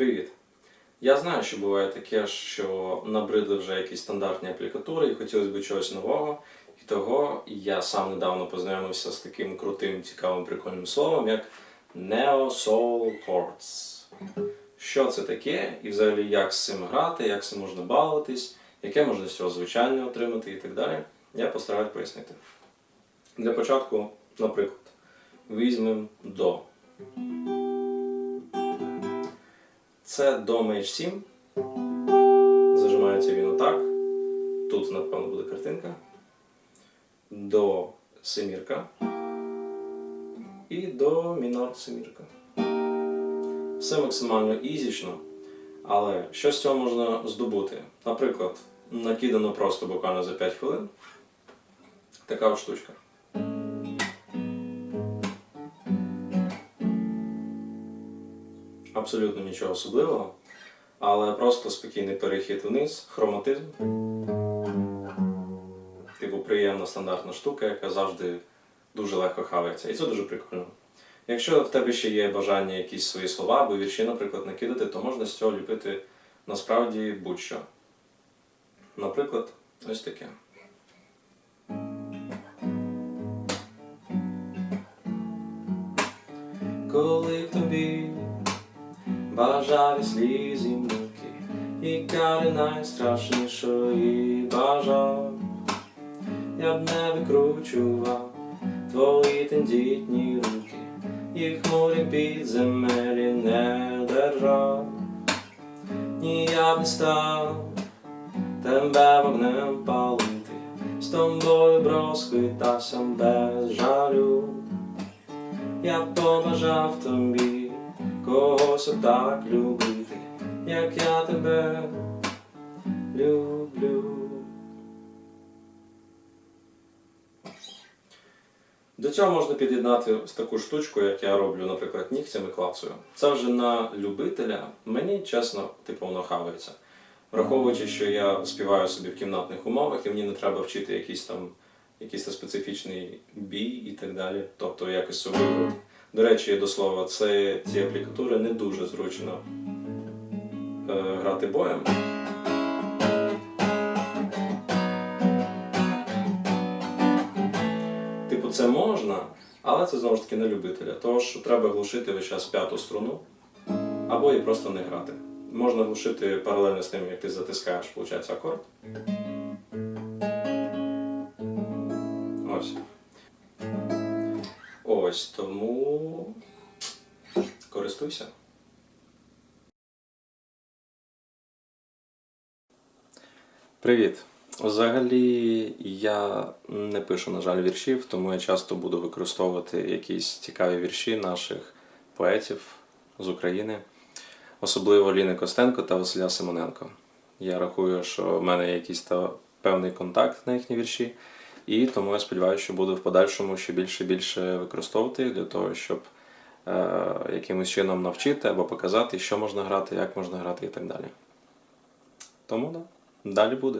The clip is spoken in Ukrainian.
Привіт! Я знаю, що буває таке, що набридли вже якісь стандартні аплікатури і хотілося б чогось нового. І того я сам недавно познайомився з таким крутим, цікавим, прикольним словом, як Neo Soul Chords. Що це таке, і взагалі як з цим грати, як з цим можна балуватись, яке можна з цього звучання отримати і так далі, я постараюсь пояснити. Для початку, наприклад, візьмемо до. Це до меч 7. Зажимається він отак. Тут, напевно, буде картинка. До семірка. І до мінор семірка. Все максимально ізічно. Але що з цього можна здобути? Наприклад, накидано просто буквально за 5 хвилин. Така штучка. Абсолютно нічого особливого, але просто спокійний перехід вниз, хроматизм. Типу приємна стандартна штука, яка завжди дуже легко хавається. І це дуже прикольно. Якщо в тебе ще є бажання якісь свої слова або вірші, наприклад, накидати, то можна з цього ліпити насправді будь-що. Наприклад, ось таке. Коли тобі бажаві слізі муки, і кари найстрашнішої бажав, я б не викручував твої тендітні руки, і хмурі підземелі не держав, ні я б не став тебе вогнем палити, з тобою б розхитався без жалю. Я побажав тобі когось отак любити, як я тебе люблю. До цього можна під'єднати таку штучку, як я роблю, наприклад, нігтями клацаю. Це вже на любителя. Мені чесно, типу, воно хавається. Враховуючи, що я співаю собі в кімнатних умовах, і мені не треба вчити якийсь там якийсь специфічний бій і так далі, тобто якось собі. До речі, до слова, це ці аплікатури не дуже зручно е, грати боєм. Типу, це можна, але це знову ж таки не любителя. Тож треба глушити весь час п'яту струну або і просто не грати. Можна глушити паралельно з тим, як ти затискаєш, виходить, акорд. Ось тому користуйся. Привіт. Взагалі я не пишу, на жаль, віршів, тому я часто буду використовувати якісь цікаві вірші наших поетів з України, особливо Ліни Костенко та Василя Симоненко. Я рахую, що в мене є якийсь певний контакт на їхні вірші, і тому я сподіваюся, що буду в подальшому ще більше і більше використовувати для того, щоб е, якимось чином навчити або показати, що можна грати, як можна грати і так далі. Тому да, далі буде.